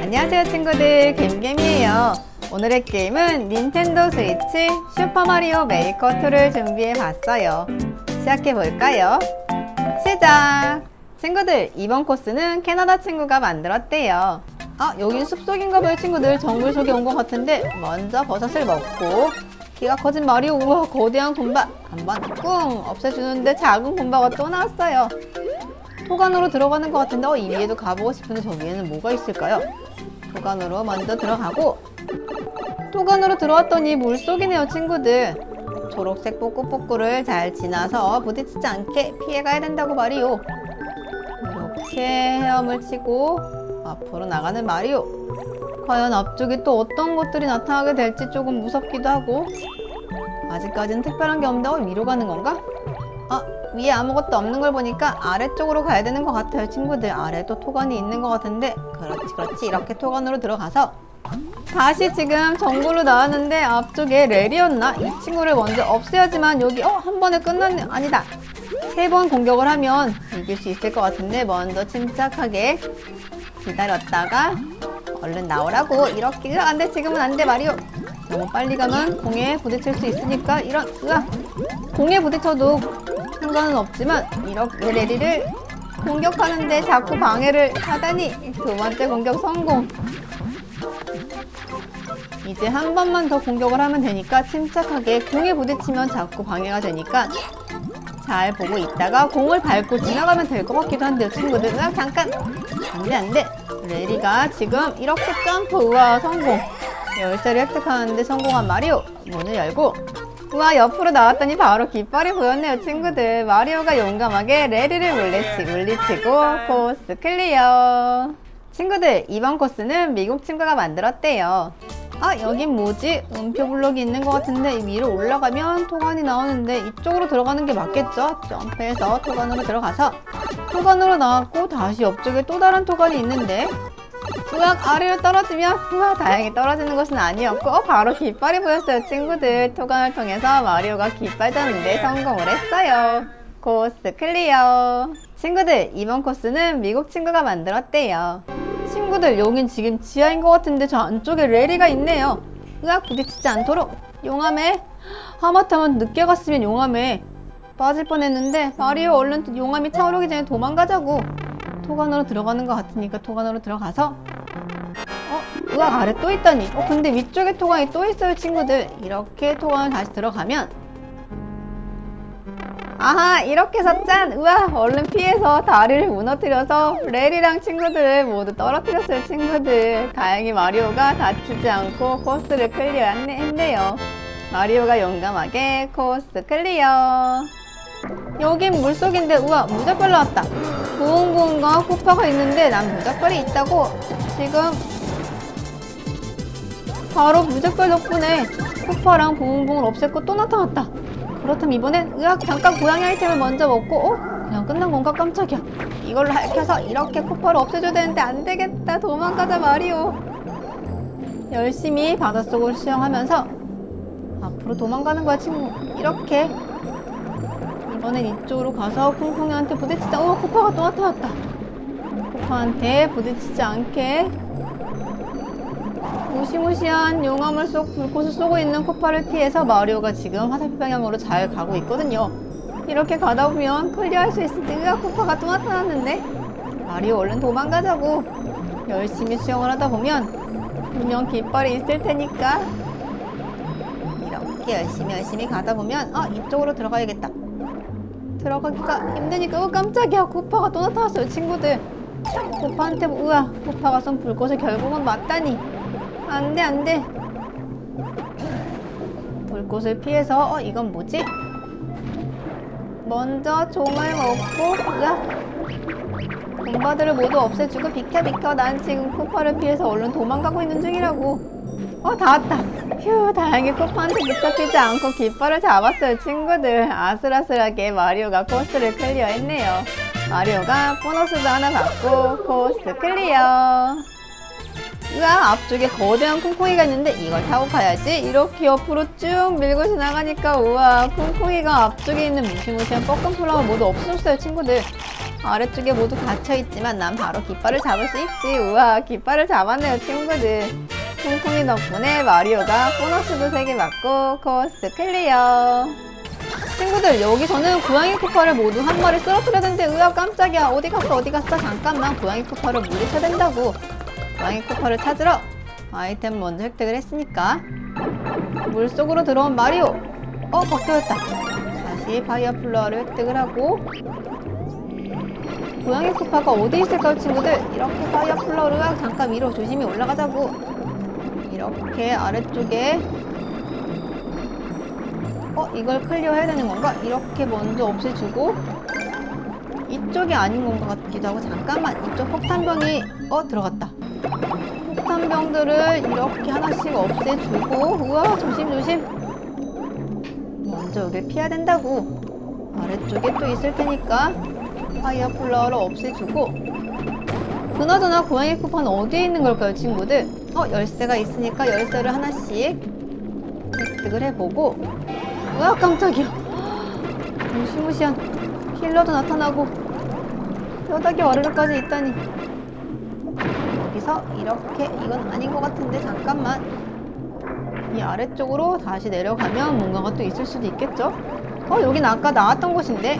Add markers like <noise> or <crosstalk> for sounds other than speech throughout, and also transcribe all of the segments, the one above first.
안녕하세요 친구들. 김개미예요. 오늘의 게임은 닌텐도 스위치 슈퍼마리오 메이커 2를 준비해 봤어요. 시작해 볼까요? 시작! 친구들 이번 코스는 캐나다 친구가 만들었대요. 아 여긴 숲속인가 봐요 친구들. 정글 속에 온 것 같은데 먼저 버섯을 먹고 키가 커진 마리오 우와 거대한 곰바. 한번 꿍! 없애주는데 작은 곰바가 또 나왔어요. 토관으로 들어가는 것 같은데 어, 이 위에도 가보고 싶은데 저 위에는 뭐가 있을까요? 토관으로 먼저 들어가고 토관으로 들어왔더니 물속이네요 친구들. 초록색 뽀꾸뽀꾸를 잘 지나서 부딪히지 않게 피해가야 된다고 말이요 이렇게 헤엄을 치고 앞으로 나가는 마리오. 과연 앞쪽에 또 어떤 것들이 나타나게 될지 조금 무섭기도 하고 아직까지는 특별한 게 없는데 어, 위로 가는 건가? 아 위에 아무것도 없는 걸 보니까 아래쪽으로 가야 되는 것 같아요 친구들. 아래도 토관이 있는 것 같은데. 그렇지 그렇지. 이렇게 토관으로 들어가서 다시 지금 정글로 나왔는데 앞쪽에 렐이었나? 이 친구를 먼저 없애야지만 여기 어 한 번에 끝났네. 아니다. 세 번 공격을 하면 이길 수 있을 것 같은데 먼저 침착하게 기다렸다가 얼른 나오라고. 이렇게 으아, 안돼. 지금은 안 돼 마리오. 너무 빨리 가면 공에 부딪힐 수 있으니까 이런 으아 공에 부딪혀도 상관은 없지만 이렇게 레리를 공격하는데 자꾸 방해를 하다니 두 번째 공격 성공. 이제 한 번만 더 공격을 하면 되니까 침착하게 공에 부딪히면 자꾸 방해가 되니까 잘 보고 있다가 공을 밟고 지나가면 될 것 같기도 한데요. 친구들 으아 잠깐 안돼 안돼. 레리가 지금 이렇게 점프 우와 성공. 열쇠를 획득하는데 성공한 마리오. 문을 열고 우와 옆으로 나왔더니 바로 깃발이 보였네요 친구들 마리오가 용감하게 레리를 물리치고 물리치고 코스 클리어 친구들 이번 코스는 미국 친구가 만들었대요 아 여긴 뭐지? 음표 블록이 있는 것 같은데 이 위로 올라가면 토관이 나오는데 이쪽으로 들어가는 게 맞겠죠? 점프해서 토관으로 들어가서 토관으로 나왔고 다시 옆쪽에 또 다른 토관이 있는데 우악 아래로 떨어지면 우와 다행히 떨어지는 것은 아니었고 어, 바로 깃발이 보였어요. 친구들 토관을 통해서 마리오가 깃발 잡는데 성공을 했어요. 코스 클리어. 친구들 이번 코스는 미국 친구가 만들었대요. 친구들 여긴 지금 지하인 것 같은데 저 안쪽에 레리가 있네요. 으악 부딪히지 않도록 용암에 하마터면 늦게 갔으면 용암에 빠질 뻔했는데 마리오 얼른 용암이 차오르기 전에 도망가자고 토관으로 들어가는 것 같으니까 토관으로 들어가서 어? 으악 아래 또 있다니. 어 근데 위쪽에 토관이 또 있어요 친구들. 이렇게 토관을 다시 들어가면 아하 이렇게 해서 짠. 우와 얼른 피해서 다리를 무너뜨려서 렐이랑 친구들을 모두 떨어뜨렸어요 친구들. 다행히 마리오가 다치지 않고 코스를 클리어 했네요. 마리오가 용감하게 코스 클리어. 여긴 물속인데 우와 무적벌 나왔다 부엉부엉과 코파가 있는데 난 무적벌이 있다고. 지금 바로 무적벌 덕분에 코파랑 부엉부엉을 없앴고 또 나타났다. 그렇다면 이번엔 으악 잠깐 고양이 아이템을 먼저 먹고 어? 그냥 끝난 건가? 깜짝이야. 이걸로 핥혀서 이렇게 코파를 없애줘야 되는데 안 되겠다. 도망가자 마리오. 열심히 바닷속을 수영하면서 앞으로 도망가는 거야 친구. 이렇게 이번엔 이쪽으로 가서 콩콩이한테 부딪히자 어 코파가 또 나타났다 코파한테 부딪히지 않게 무시무시한 용암을 쏙 불꽃을 쏘고 있는 코파를 피해서 마리오가 지금 화살표 방향으로 잘 가고 있거든요. 이렇게 가다 보면 클리어할 수 있을 때가 코파가 또 나타났는데 마리오 얼른 도망가자고 열심히 수영을 하다 보면 분명 깃발이 있을 테니까 이렇게 열심히 열심히 가다 보면 아 이쪽으로 들어가야겠다. 들어가기가 힘드니까 어 깜짝이야. 코파가 또 나타났어요 친구들. 코파한테 우와 코파가 쏜 불꽃을 결국은 맞다니. 안돼 안돼. 불꽃을 피해서 어 이건 뭐지? 먼저 종을 먹고 으악 공바들을 모두 없애주고 비켜 비켜. 난 지금 코파를 피해서 얼른 도망가고 있는 중이라고. 어 다 왔다. 휴 다행히 코파한테 붙잡히지 않고 깃발을 잡았어요 친구들. 아슬아슬하게 마리오가 코스를 클리어했네요. 마리오가 보너스도 하나 받고 코스 클리어. 으아 앞쪽에 거대한 콩콩이가 있는데 이걸 타고 가야지. 이렇게 옆으로 쭉 밀고 지나가니까 우와 콩콩이가 앞쪽에 있는 무시무시한 뻐끔 플라워 모두 없어졌어요 친구들 아래쪽에 모두 갇혀있지만 난 바로 깃발을 잡을 수 있지. 우와, 깃발을 잡았네요, 친구들. 콩콩이 덕분에 마리오가 보너스도 3개 맞고 코스 클리어. 친구들, 여기서는 고양이 쿠파를 모두 한 마리 쓰러뜨려야 되는데, 으아, 깜짝이야. 어디 갔어, 어디 갔어? 잠깐만, 고양이 쿠파를 물리쳐야 된다고. 고양이 쿠파를 찾으러 아이템 먼저 획득을 했으니까. 물속으로 들어온 마리오. 어, 벗겨졌다. 다시 파이어 플러를 획득을 하고, 고양이 쿠파가 어디 있을까요, 친구들? 이렇게 파이어 플러를 잠깐 위로 조심히 올라가자고. 이렇게 아래쪽에. 어, 이걸 클리어 해야 되는 건가? 이렇게 먼저 없애주고. 이쪽이 아닌 건가 같기도 하고 잠깐만. 이쪽 폭탄병이 어 들어갔다. 폭탄병들을 이렇게 하나씩 없애주고. 우와 조심조심. 먼저 여길 피해야 된다고. 아래쪽에 또 있을 테니까 파이어 플라워를 없애주고 그나저나 고양이 쿠파는 어디에 있는 걸까요 친구들? 어 열쇠가 있으니까 열쇠를 하나씩 획득을 해보고. 우와 깜짝이야. <gasps> 무시무시한 킬러도 나타나고 뼈다귀 와르르까지 있다니. 여기서 이렇게 이건 아닌 것 같은데 잠깐만. 이 아래쪽으로 다시 내려가면 뭔가가 또 있을 수도 있겠죠? 어 여긴 아까 나왔던 곳인데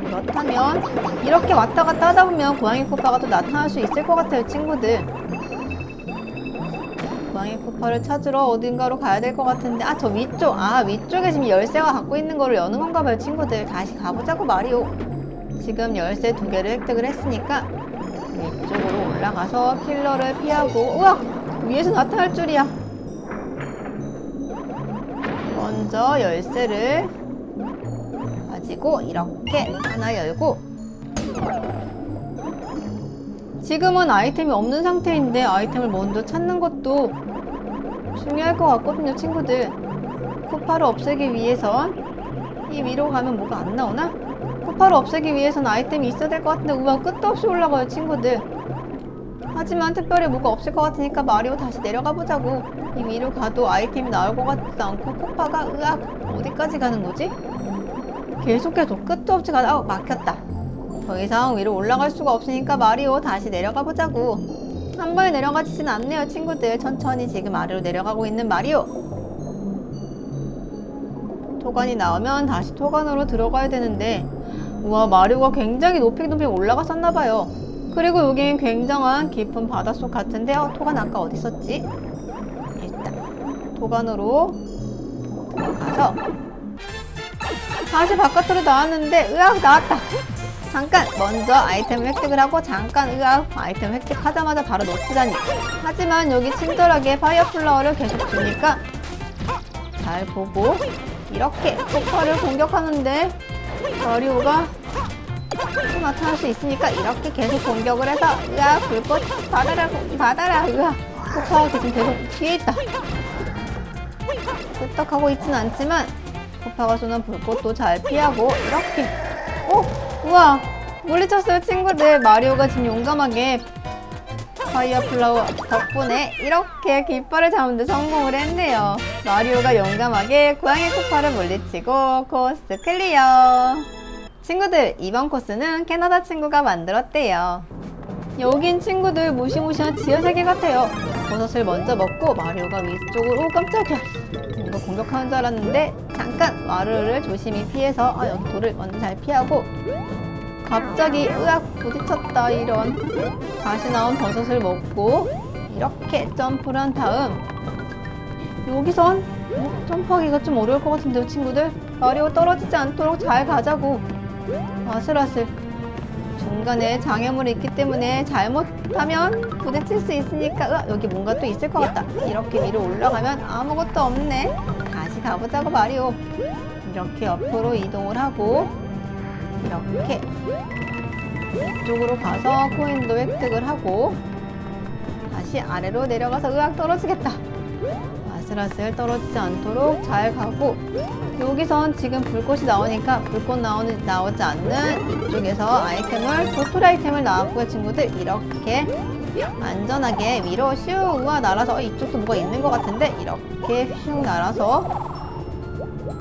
그렇다면 이렇게 왔다 갔다 하다 보면 고양이 코파가 또 나타날 수 있을 것 같아요 친구들. 고양이 코파를 찾으러 어딘가로 가야 될 것 같은데 아 저 위쪽 아 위쪽에 지금 열쇠가 갖고 있는 거를 여는 건가 봐요 친구들. 다시 가보자고 말이오. 지금 열쇠 두 개를 획득을 했으니까 위쪽으로 올라가서 킬러를 피하고 우와! 위에서 나타날 줄이야. 먼저 열쇠를 가지고 이렇게 하나 열고 지금은 아이템이 없는 상태인데 아이템을 먼저 찾는 것도 중요할 것 같거든요 친구들 쿠파를 없애기 위해선 이 위로 가면 뭐가 안 나오나? 쿠파를 없애기 위해선 아이템이 있어야 될 것 같은데 우와 끝도 없이 올라가요 친구들 하지만 특별히 뭐가 없을 것 같으니까 마리오 다시 내려가 보자고 이 위로 가도 아이템이 나올 것 같지도 않고 쿠파가 으악 어디까지 가는 거지? 계속해서 끝도 없이 가다 어, 막혔다. 더 이상 위로 올라갈 수가 없으니까 마리오 다시 내려가 보자고. 한 번에 내려가지진 않네요 친구들. 천천히 지금 아래로 내려가고 있는 마리오. 토관이 나오면 다시 토관으로 들어가야 되는데 우와 마리오가 굉장히 높이 높이 올라갔었나봐요. 그리고 여긴 굉장한 깊은 바닷속 같은데 어 토관 아까 어디 있었지? 일단 토관으로 들어가서 다시 바깥으로 나왔는데 으악 나왔다. 잠깐 먼저 아이템 획득을 하고 잠깐 으악 아이템 획득하자마자 바로 놓치다니. 하지만 여기 친절하게 파이어 플라워를 계속 주니까 잘 보고 이렇게 폭발을 공격하는데 마리오가 또 나타날 수 있으니까 이렇게 계속 공격을 해서 으악 불꽃 받아라 받아라 으악. 폭파가 지금 계속 뒤에 있다. 끄떡하고 있진 않지만 폭파가 쏘는 불꽃도 잘 피하고 이렇게. 오 우와. 물리쳤어요 친구들. 마리오가 지금 용감하게 파이어 플라워 덕분에 이렇게 깃발을 잡는 데 성공을 했네요. 마리오가 용감하게 고양이 코파를 물리치고 코스 클리어. 친구들 이번 코스는 캐나다 친구가 만들었대요. 여긴 친구들 무시무시한 지하세계 같아요. 버섯을 먼저 먹고 마리오가 위쪽으로 오 깜짝이야. 뭔가 공격하는 줄 알았는데 잠깐 마루를 조심히 피해서 아 여기 돌을 먼저 잘 피하고. 갑자기 으악 부딪혔다 이런. 다시 나온 버섯을 먹고 이렇게 점프를 한 다음. 여기선 어, 점프하기가 좀 어려울 것 같은데요 친구들? 마리오 떨어지지 않도록 잘 가자고. 아슬아슬 중간에 장애물이 있기 때문에 잘못하면 부딪힐 수 있으니까 으악, 여기 뭔가 또 있을 것 같다. 이렇게 위로 올라가면 아무것도 없네 가보자고 마리오. 이렇게 옆으로 이동을 하고 이렇게 이쪽으로 가서 코인도 획득을 하고 다시 아래로 내려가서 으악 떨어지겠다. 아슬아슬 떨어지지 않도록 잘 가고 여기선 지금 불꽃이 나오니까 불꽃 나오는, 나오지 않는 이쪽에서 아이템을 도토리 아이템을 나왔고요 친구들. 이렇게 안전하게 위로 슉 우와 날아서 어, 이쪽도 뭐가 있는 것 같은데 이렇게 슉 날아서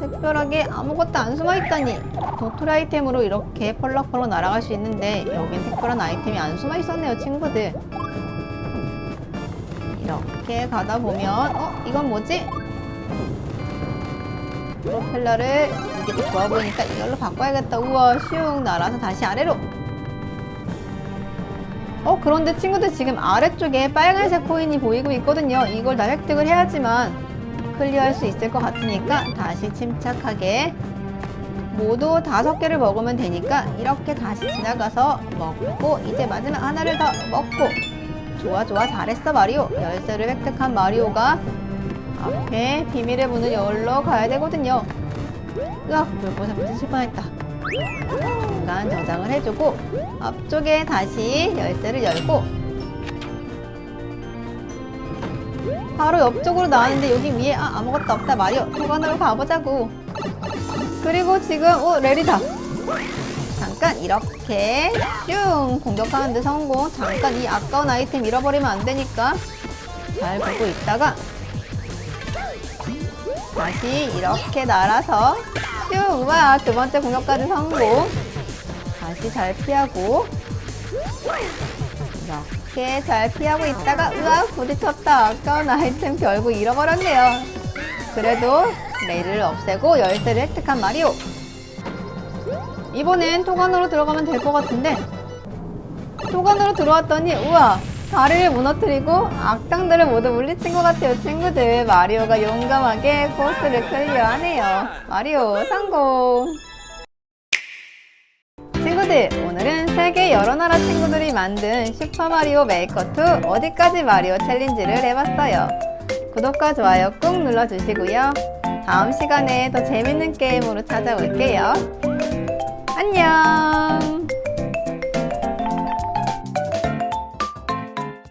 특별하게 아무것도 안 숨어있다니. 도토리 아이템으로 이렇게 펄럭펄럭 날아갈 수 있는데 여긴 특별한 아이템이 안 숨어있었네요 친구들. 이렇게 가다 보면 어? 이건 뭐지? 프로펠러를 이게 더 좋아 보이니까 이걸로 바꿔야겠다. 우와 슝 날아서 다시 아래로. 어 그런데 친구들 지금 아래쪽에 빨간색 코인이 보이고 있거든요. 이걸 다 획득을 해야지만 클리어할 수 있을 것 같으니까 다시 침착하게. 모두 다섯 개를 먹으면 되니까 이렇게 다시 지나가서 먹고 이제 마지막 하나를 더 먹고. 좋아 좋아. 잘했어 마리오. 열쇠를 획득한 마리오가 앞에 비밀의 문을 열러 가야 되거든요. 으악 물보사 붙이실 뻔했다. 중간 저장을 해주고 앞쪽에 다시 열쇠를 열고 바로 옆쪽으로 나왔는데 여기 위에 아, 아무것도 없다. 마리오 도관으로 가보자고. 그리고 지금 오 레리다. 잠깐 이렇게. 슝! 공격하는데 성공. 잠깐 이 아까운 아이템 잃어버리면 안 되니까 잘 보고 있다가 다시 이렇게 날아서 슝! 우와 두 번째 공격까지 성공. 다시 잘 피하고 이렇게 잘 피하고 있다가 우와 부딪혔다. 아까운 아이템 결국 잃어버렸네요. 그래도 레일을 없애고 열쇠를 획득한 마리오. 이번엔 토관으로 들어가면 될 것 같은데. 토관으로 들어왔더니 우와 다리를 무너뜨리고 악당들을 모두 물리친 것 같아요 친구들. 마리오가 용감하게 코스를 클리어하네요. 마리오 성공 친구들 오늘은 세계 여러 나라 친구들이 만든 슈퍼마리오 메이커2 어디까지 마리오 챌린지를 해봤어요. 구독과 좋아요 꾹 눌러주시고요. 다음 시간에 더 재밌는 게임으로 찾아올게요. 안녕